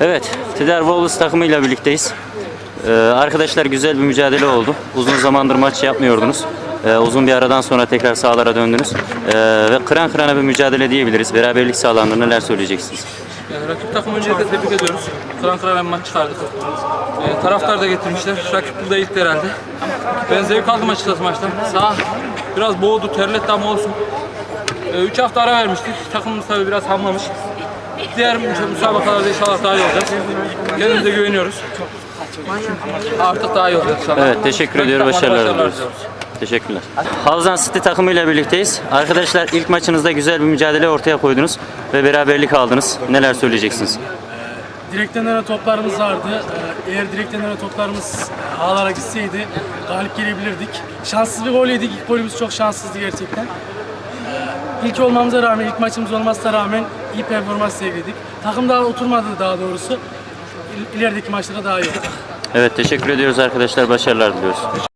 Evet, Tidar Wolves takımıyla birlikteyiz. Ee, arkadaşlar güzel bir mücadele oldu. Uzun zamandır maç yapmıyordunuz. Ee, uzun bir aradan sonra tekrar sahalara döndünüz. Ee, ve kıran kırana bir mücadele diyebiliriz. Beraberlik sağlandı. Neler söyleyeceksiniz? Yani rakip takım öncelikle tebrik ediyoruz. Kıran kıran maç çıkardık. Ee, taraftar da getirmişler. Rakip burada ilk herhalde. Ben zevk aldım açıkçası maçtan. Sağ biraz boğdu, terletti ama olsun. 3 hafta ara vermiştik. Takımımız tabii biraz hamlamış. Diğer müsa- müsabakalarda inşallah daha iyi olacağız. Kendimize güveniyoruz. Artık daha iyi olacağız inşallah. Evet, teşekkür ediyorum. Başarılar diliyoruz. Teşekkürler. Havzan City takımıyla birlikteyiz. Arkadaşlar ilk maçınızda güzel bir mücadele ortaya koydunuz ve beraberlik aldınız. Neler söyleyeceksiniz? Direkten öne toplarımız vardı. Ee, Eğer direkten öne toplarımız ağlara gitseydi galip gelebilirdik. Şanssız bir gol yedik. İlk golümüz çok şanssızdı gerçekten. İlk olmamıza rağmen, ilk maçımız olmasına rağmen iyi performans sergiledik. Takım daha oturmadı daha doğrusu. İl- İlerideki maçlara daha iyi olacak. Evet, teşekkür ediyoruz arkadaşlar. Başarılar diliyoruz.